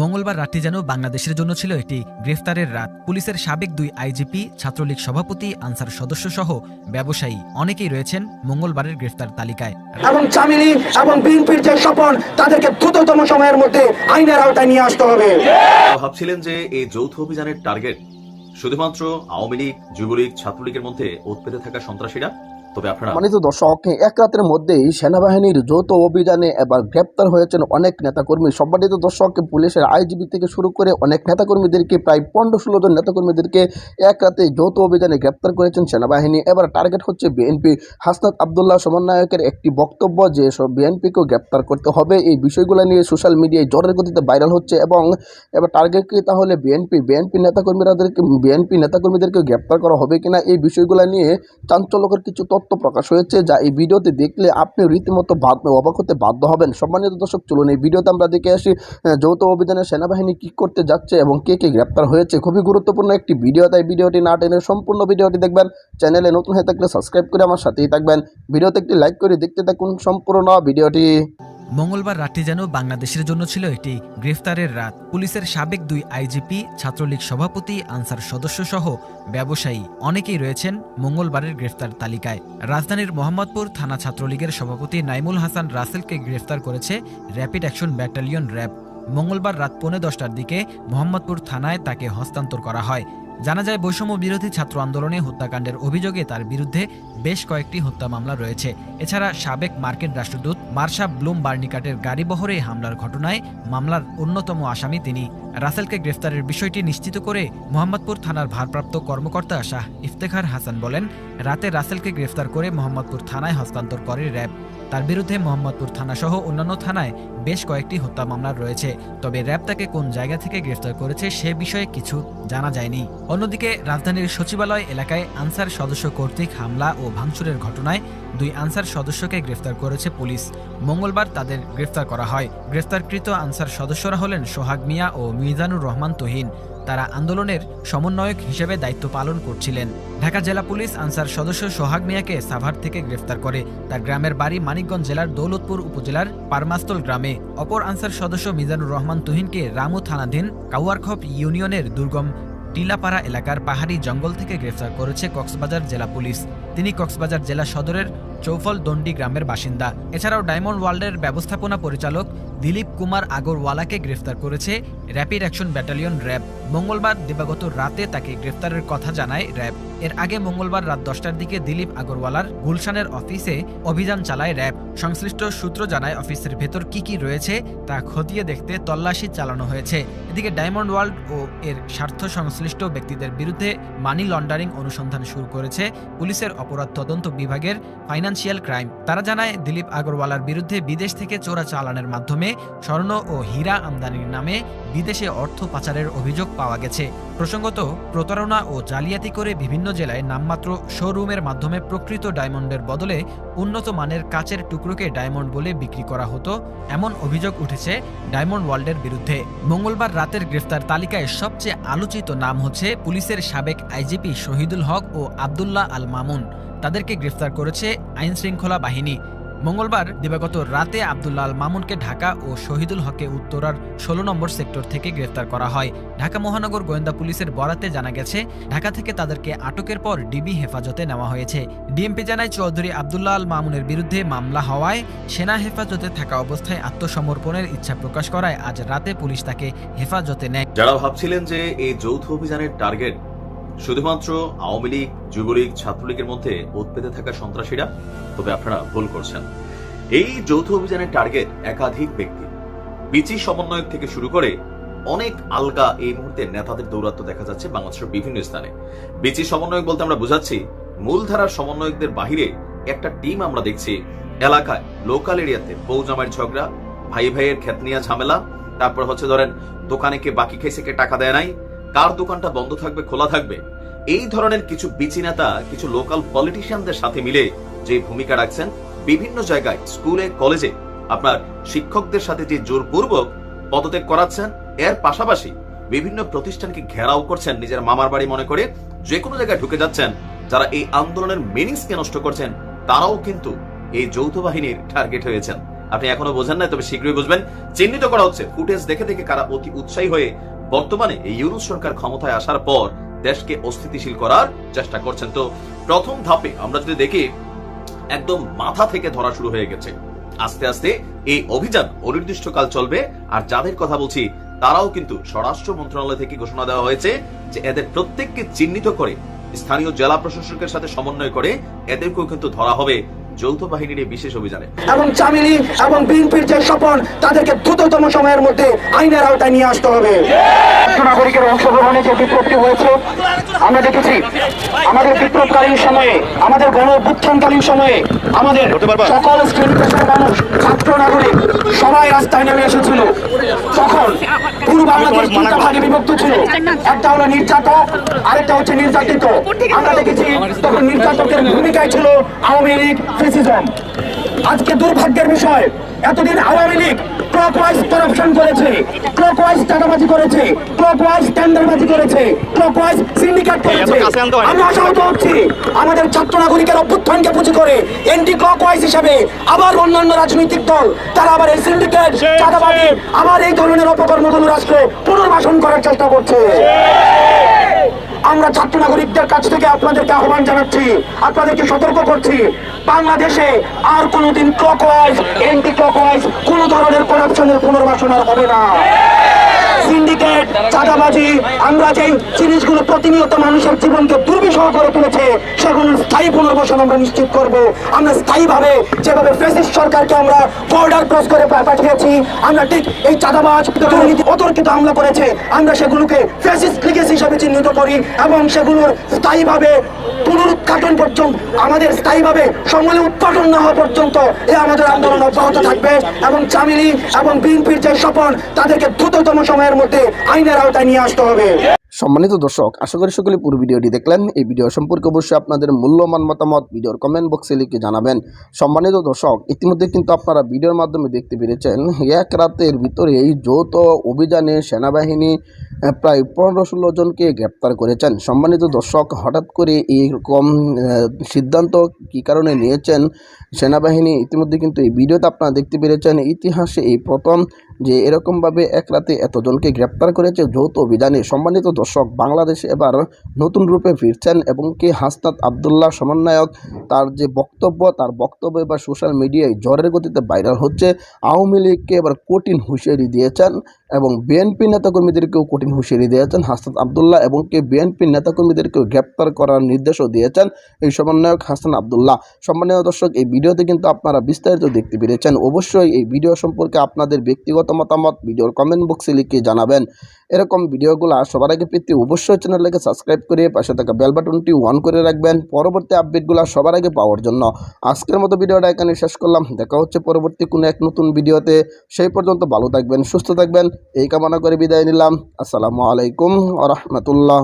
মঙ্গলবার রাতটি যেন বাংলাদেশের জন্য ছিল একটি গ্রেফতারের রাত। পুলিশের সাবেক দুই আইজিপি ছাত্রলীগ সভাপতি আনসার সদস্য সহ ব্যবসায়ী অনেকেই রয়েছেন মঙ্গলবারের গ্রেফতার তালিকায়। এবং চামিলি এবং বিএনপির যে স্বপন তাদেরকে দ্রুততম সময়ের মধ্যে আইনের আওতায় নিয়ে আসতে হবে। ভাবছিলেন যে এই যৌথ অভিযানের টার্গেট শুধুমাত্র আওয়ামী লীগ যুবলীগ ছাত্রলীগের মধ্যে উৎপেতে থাকা সন্ত্রাসীরা? তবে আপনারা দর্শক, এক রাতের মধ্যেই সেনাবাহিনীর যৌথ অভিযানে এবার গ্রেপ্তার হয়েছেন অনেক নেতাকর্মী। সম্মানিত দর্শক, পুলিশের আইজিবি থেকে শুরু করে অনেক নেতাকর্মীদেরকে, প্রায় পনেরো ষোলো জন নেতাকর্মীদেরকে এক রাতে যৌথ অভিযানে গ্রেপ্তার করেছেন সেনাবাহিনী। এবার টার্গেট হচ্ছে বিএনপি। হাসনাত আবদুল্লাহ সমন্বয়কের একটি বক্তব্য যে সব বিএনপিকেও গ্রেপ্তার করতে হবে। এই বিষয়গুলো নিয়ে সোশ্যাল মিডিয়ায় জোরের গতিতে ভাইরাল হচ্ছে এবং এবার টার্গেট কি তাহলে বিএনপি? বিএনপি নেতাকর্মীরাদেরকে বিএনপি নেতাকর্মীদেরকে গ্রেপ্তার করা হবে কিনা? এই বিষয়গুলো নিয়ে চাঞ্চল্যকর কিছু তথ্য প্রকাশ হয়েছে যা এই ভিডিওতে দেখলে আপনি রীতিমতো অবাক হতে বাধ্য হবেন। সম্মানিত দর্শক, চলুন এই ভিডিওতে আমরা দেখে আসি যৌথ অভিযানে সেনাবাহিনী কী করতে যাচ্ছে এবং কে কে গ্রেপ্তার হয়েছে। খুবই গুরুত্বপূর্ণ একটি ভিডিও, তাই ভিডিওটি না টেনে সম্পূর্ণ ভিডিওটি দেখবেন। চ্যানেলে নতুন হয়ে থাকলে সাবস্ক্রাইব করে আমার সাথেই থাকবেন। ভিডিওতে একটি লাইক করে দেখতে থাকুন সম্পূর্ণ ভিডিওটি। মঙ্গলবার রাতটি যেন বাংলাদেশের জন্য ছিল একটি গ্রেফতারের রাত। পুলিশের সাবেক দুই আইজিপি, ছাত্রলীগ সভাপতি, আনসার সদস্য সহ ব্যবসায়ী অনেকেই রয়েছেন মঙ্গলবারের গ্রেফতার তালিকায়। রাজধানীর মোহাম্মদপুর থানা ছাত্রলীগের সভাপতি নাইমুল হাসান রাসেলকে গ্রেফতার করেছে র্যাপিড অ্যাকশন ব্যাটালিয়ন র্যাব। মঙ্গলবার রাত পৌনে দশটার দিকে মোহাম্মদপুর থানায় তাকে হস্তান্তর করা হয়। জানা যায় বৈষম্য বিরোধী ছাত্র আন্দোলনে হত্যাকাণ্ডের অভিযোগে তার বিরুদ্ধে বেশ কয়েকটি হত্যা মামলা রয়েছে। এছাড়া সাবেক মার্কিন রাষ্ট্রদূত মার্শা ব্লুম বার্নিকাটের গাড়িবহরে হামলার ঘটনায় মামলার অন্যতম আসামি তিনি। রাসেলকে গ্রেফতারের বিষয়টি নিশ্চিত করে মোহাম্মদপুর থানার ভারপ্রাপ্ত কর্মকর্তা শাহ ইফতেখার হাসান বলেন, রাতে রাসেলকে গ্রেফতার করে মোহাম্মদপুর থানায় হস্তান্তর করে র্যাব। তার বিরুদ্ধে মোহাম্মদপুর থানাসহ অন্যান্য থানায় বেশ কয়েকটি হত্যা মামলা রয়েছে। তবে র্যাব তাকে কোন জায়গা থেকে গ্রেফতার করেছে সে বিষয়ে কিছু জানা যায়নি। অন্যদিকে রাজধানীর সচিবালয় এলাকায় আনসার সদস্য কর্তৃক হামলা ও ভাঙচুরের ঘটনায় দুই আনসার সদস্যকে গ্রেফতার করেছে পুলিশ। মঙ্গলবার তাদের গ্রেফতার করা হয়। গ্রেফতারকৃত আনসার সদস্যরা হলেন সোহাগ মিয়া ও মিজানুর রহমান তহিন। তারা আন্দোলনের সমন্বয়ক হিসেবে দায়িত্ব পালন করছিলেন। ঢাকা জেলা পুলিশ আনসার সদস্য সোহাগ মিয়াকে সাভার থেকে গ্রেফতার করে। তার গ্রামের বাড়ি মানিকগঞ্জ জেলার দৌলতপুর উপজেলার পারমাস্তল গ্রামে। অপর আনসার সদস্য মিজানুর রহমান তুহিনকে রামু থানাধীন কাউয়ারখপ ইউনিয়নের দুর্গম টিলাপাড়া এলাকার পাহাড়ি জঙ্গল থেকে গ্রেফতার করেছে কক্সবাজার জেলা পুলিশ। তিনি কক্সবাজার জেলা সদরের চৌফল দণ্ডি গ্রামের বাসিন্দা। এছাড়াও ডায়মন্ড ওয়ার্ল্ডের ব্যবস্থাপনা পরিচালক দিলীপ কুমার আগরওয়ালাকে গ্রেফতার করেছে র্যাপিড অ্যাকশন ব্যাটালিয়ন র্যাব। মঙ্গলবার দিবাগত রাতে তাকে গ্রেফতারের কথা জানায় র্যাব। এর আগে মঙ্গলবার রাত দশটার দিকে দিলীপ আগরওয়ালার গুলশানের অফিসে অভিযান চালায় র্যাব। সংশ্লিষ্ট সূত্র জানায় অফিসের ভেতর কি কি রয়েছে তা খতিয়ে দেখতে তল্লাশি চালানো হয়েছে। এদিকে ডায়মন্ড ওয়ার্ল্ড ও এর স্বার্থ সংশ্লিষ্ট ব্যক্তিদের বিরুদ্ধে মানি লন্ডারিং অনুসন্ধান শুরু করেছে পুলিশের অপরাধ তদন্ত বিভাগের ফাইন্যান্সিয়াল ক্রাইম। তারা জানায়, দিলীপ আগরওয়ালার বিরুদ্ধে বিদেশ থেকে চোরা চালানের মাধ্যমে স্বর্ণ ও হীরা আমদানির নামে বিদেশে অর্থ পাচারের অভিযোগ পাওয়া গেছে। প্রসঙ্গত, প্রতারণা ও জালিয়াতি করে বিভিন্ন জেলায় নামমাত্র শোরুমের মাধ্যমে প্রকৃত ডায়মন্ডের বদলে উন্নত মানের কাচের টুকরোকে ডায়মন্ড বলে বিক্রি করা হতো, এমন অভিযোগ উঠেছে ডায়মন্ড ওয়ার্ল্ডের বিরুদ্ধে। মঙ্গলবার রাতের গ্রেফতার তালিকায় সবচেয়ে আলোচিত নাম হচ্ছে পুলিশের সাবেক আইজিপি শহীদুল হক ও আবদুল্লাহ আল মামুন তাদেরকে গ্রেফতার করেছে আইনশৃঙ্খলা বাহিনী। মঙ্গলবার দিবাগত রাতে আবদুল্লাহ আল মামুনকে ঢাকা ও শহীদুল হককে উত্তরার ষোলো নম্বর সেক্টর থেকে গ্রেফতার করা হয়। ঢাকা মহানগর গোয়েন্দা পুলিশের বরাতে জানা গেছে, ঢাকা থেকে তাদেরকে আটকের পর ডিবি হেফাজতে নেওয়া হয়েছে। ডিএমপি জানায়, চৌধুরী আবদুল্লাহ আল মামুনের বিরুদ্ধে মামলা হওয়ায় সেনা হেফাজতে থাকা অবস্থায় আত্মসমর্পণের ইচ্ছা প্রকাশ করায় আজ রাতে পুলিশ তাকে হেফাজতে নেয়। যারা ভাবছিলেন যে এই যৌথ অভিযানের টার্গেট শুধুমাত্র আওয়ামী লীগ, যুবলীগ, ছাত্রলীগের মধ্যে উৎপেতে থাকা সন্ত্রাসীরা? তবে আপনারা ভুল করছেন। এই যৌথ অভিযানের টার্গেট একাধিক ব্যক্তি। বিচি সমন্বয়ক থেকে শুরু করে অনেক আলগা এই মুহূর্তে নেতাদের দৌরাত্ম দেখা যাচ্ছে বাংলাদেশের বিভিন্ন স্থানে। বিচি সমন্বয়ক বলতে আমরা বুঝাচ্ছি, মূলধারার সমন্বয়কদের বাহিরে একটা টিম আমরা দেখছি এলাকায়, লোকাল এরিয়াতে। বউ জামাইয়ের ঝগড়া, ভাই ভাইয়ের খেতনিয়া ঝামেলা, তারপর হচ্ছে ধরেন দোকানে কে বাকি খাইছে কে টাকা দেয় নাই কার দোকানটা বন্ধ থাকবে, খোলা থাকবে? এই ধরনের কিছু বিচি নেতা, কিছু লোকাল পলিটিশিয়ানদের সাথে মিলে যে ভূমিকা রাখছেন, বিভিন্ন জায়গায়, স্কুলে, কলেজে, আপনার শিক্ষকদের সাথে যে জোরপূর্বক পদত্যাগ করাচ্ছেন, এর পাশাপাশি বিভিন্ন প্রতিষ্ঠানকে ঘেরাও করছেন, নিজের মামার বাড়ি মনে করে যে কোনো জায়গায় ঢুকে যাচ্ছেন, যারা এই আন্দোলনের মিনিংসকে নষ্ট করছেন, তারাও কিন্তু এই যৌথ বাহিনীর টার্গেট হয়েছেন। আপনি এখনও বোঝেন না তবে শীঘ্রই বুঝবেন। চিহ্নিত করা হচ্ছে ফুটেজ দেখে দেখে কারা অতি উৎসাহী হয়ে বর্তমানে এই ইউনুস সরকার ক্ষমতায় আসার পর দেশকে অস্থিতিশীল করার চেষ্টা করছেন। তো প্রথম ধাপে আমরা যদি দেখি, একদম মাথা থেকে ধরা শুরু হয়ে গেছে। আস্তে আস্তে এই অভিযান অনির্দিষ্টকাল চলবে। আর যাদের কথা বলছি, তারাও কিন্তু স্বরাষ্ট্র মন্ত্রণালয় থেকে ঘোষণা দেওয়া হয়েছে যে এদের প্রত্যেককে চিহ্নিত করে, স্থানীয় জেলা প্রশাসকের সাথে সমন্বয় করে এদেরকেও কিন্তু ধরা হবে। যৌথ বাহিনীর এই বিশেষ অভিযানে। এবং চামিলি এবং বিএনপির যে স্বপন তাদেরকে দ্রুততম সময়ের মধ্যে আইনের আওতায় নিয়ে আসতে হবে। নাগরিকের অংশগ্রহণে যে বিপ্লবটি হয়েছে আমরা দেখেছি আমাদের বিপ্লবকালীন সময়ে আমাদের গণ অভ্যুত্থানকালীন সময়ে আমাদের সকল শ্রেণি পেশার মানুষ ছাত্র নাগরিক সবাই রাস্তায় নেমে এসেছিল। তখন পুরো বাংলাদেশ দুটা ভাগে বিভক্ত ছিল। একটা হলো নির্যাতক আরেকটা হচ্ছে নির্যাতিত। আমরা দেখেছি তখন নির্যাতকের ভূমিকায় ছিল আওয়ামী লীগ ফেসিজম আজকে দুর্ভাগ্যের বিষয় এতদিন আওয়ামী লীগ ক্লকওয়াইজ করাপশন করেছে ক্লকওয়াইজ টাকাবাজি করেছে ক্লকওয়াইজ টেন্ডারবাজি করেছে ক্লকওয়াইজ সিন্ডিকেট করেছে। আমরা আশাহত হচ্ছি আমাদের ছাত্র নাগরিকের অভ্যুত্থানকে পুঁজি করে এন্টি ক্লকওয়াইজ হিসাবে আবার অন্যান্য রাজনৈতিক দল তারা আবার এই সিন্ডিকেট চাঁদাবাজি আবার এই ধরনের অপকর্মগুলো রাষ্ট্রে পুনর্বাসন করার চেষ্টা করছে। আমরা ছাত্র নাগরিকদের কাছ থেকে আপনাদেরকে আহ্বান জানাচ্ছি, আপনাদেরকে সতর্ক করছি। বাংলাদেশে আর কোনোদিন ক্লকওয়াইজ এন্টি ক্লকওয়াইজ কোন ধরনের করাপশনের পুনর্বাসনার হবে না। সিন্ডিকেট, চাঁদাবাজি, আমরা যে জিনিসগুলো প্রতিনিয়ত মানুষের জীবনকে দুর্বিষহ করে তুলেছে সেগুলোর স্থায়ী পুনর্বাসন আমরা নিশ্চিত করব। আমরা স্থায়ীভাবে যেভাবে ফেসিস্ট সরকারকে আমরা বর্ডার ক্রস করে পাঠিয়েছি, আমরা ঠিক এই চাঁদাবাজ দুর্নীতি অতর্কিত হামলা করেছে, আমরা সেগুলোকে ফেসিস্ট লিগেস হিসাবে চিহ্নিত করি এবং সেগুলোর স্থায়ীভাবে পুনরুৎঘাটন পর্যন্ত, আমাদের স্থায়ীভাবে সমূলে উৎপাদন না হওয়া পর্যন্ত এ আমাদের আন্দোলন অব্যাহত থাকবে এবং চামিলি এবং বিএনপির যে স্বপন, তাদেরকে দ্রুততম সময়ের মধ্যে আইনের আওতায় নিয়ে আসতে হবে। সম্মানিত দর্শক, আশা করি সকলে পুরো ভিডিওটি দেখলেন। এই ভিডিও সম্পর্কে অবশ্যই আপনাদের মূল্যমান মতামত ভিডিওর কমেন্ট বক্সে লিখে জানাবেন। সম্মানিত দর্শক, ইতিমধ্যে কিন্তু আপনারা ভিডিওর মাধ্যমে দেখতে পেরেছেন, এক রাতের ভিতরে এই যৌথ অভিযানে সেনাবাহিনী প্রায় পনেরো ষোলো জনকে গ্রেপ্তার করেছেন। সম্মানিত দর্শক, হঠাৎ করে এইরকম সিদ্ধান্ত কী কারণে নিয়েছেন সেনাবাহিনী? ইতিমধ্যে কিন্তু এই ভিডিওতে আপনারা দেখতে পেরেছেন, ইতিহাসে এই প্রথম যে এরকমভাবে এক রাতে এতজনকে গ্রেপ্তার করেছে যৌথ অভিযানে। সম্মানিত দর্শক, বাংলাদেশ এবার নতুন রূপে ফিরছেন এবং কি হাসনাত আবদুল্লাহ সমন্বয়ক তার যে বক্তব্য, তার বক্তব্য এবার সোশ্যাল মিডিয়ায় জ্বরের গতিতে ভাইরাল হচ্ছে। আওয়ামী লীগকে এবার কঠিন হুঁশিয়ারি দিয়েছেন। এবং বিএনপি নেতাকর্মীদেরকেও কঠিন হুঁশিয়ারি দিয়েছেন হাসান আবদুল্লাহ এবং কে বিএনপি নেতাকর্মীদেরকেও গ্রেপ্তার করার নির্দেশও দিয়েছেন এই সমন্বয়ক হাসান আবদুল্লাহ। সম্মানীয় দর্শক, এই ভিডিওতে কিন্তু আপনারা বিস্তারিত দেখতে পেরেছেন। অবশ্যই এই ভিডিও সম্পর্কে আপনাদের ব্যক্তিগত মতামত ভিডিওর কমেন্ট বক্সে লিখে জানাবেন। এরকম ভিডিওগুলো সবার আগে পেতে অবশ্যই চ্যানেলটাকে সাবস্ক্রাইব করে পাশে থাকা বেল বাটনটি অন করে রাখবেন। পরবর্তী আপডেটগুলো সবার আগে পাওয়ার জন্য আজকের মতো ভিডিওটা এখানে শেষ করলাম। দেখা হচ্ছে পরবর্তী কোনো এক নতুন ভিডিওতে। সেই পর্যন্ত ভালো থাকবেন, সুস্থ থাকবেন। এই কামনা করে বিদায় নিলাম। আসসালামু আলাইকুম আ রহমতুল্লাহ।